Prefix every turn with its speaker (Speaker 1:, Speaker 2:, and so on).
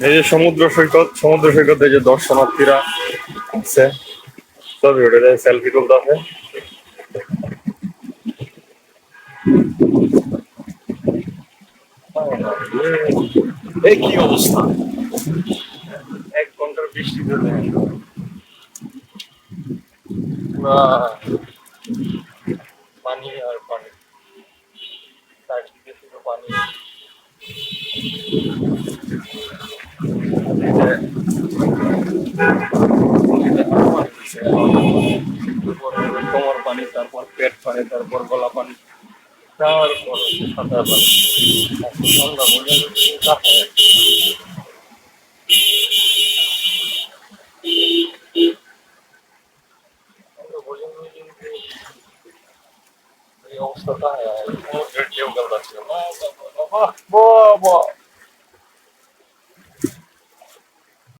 Speaker 1: এই যে সমুদ্র সৈকত সমুদ্র সৈকতে যে দর্শনার্থীরা আছে ছবি উঠে সেলফি তুলতে আছে এই কি অবস্থা? এক ঘণ্টার দেখেন পুরা পানি আর পানি। চারদিকে শুধু পানি। কোমর পানি তারপর পেট পানি তারপর গলা পানি তারপর সাঁতার পানি অবস্থাটা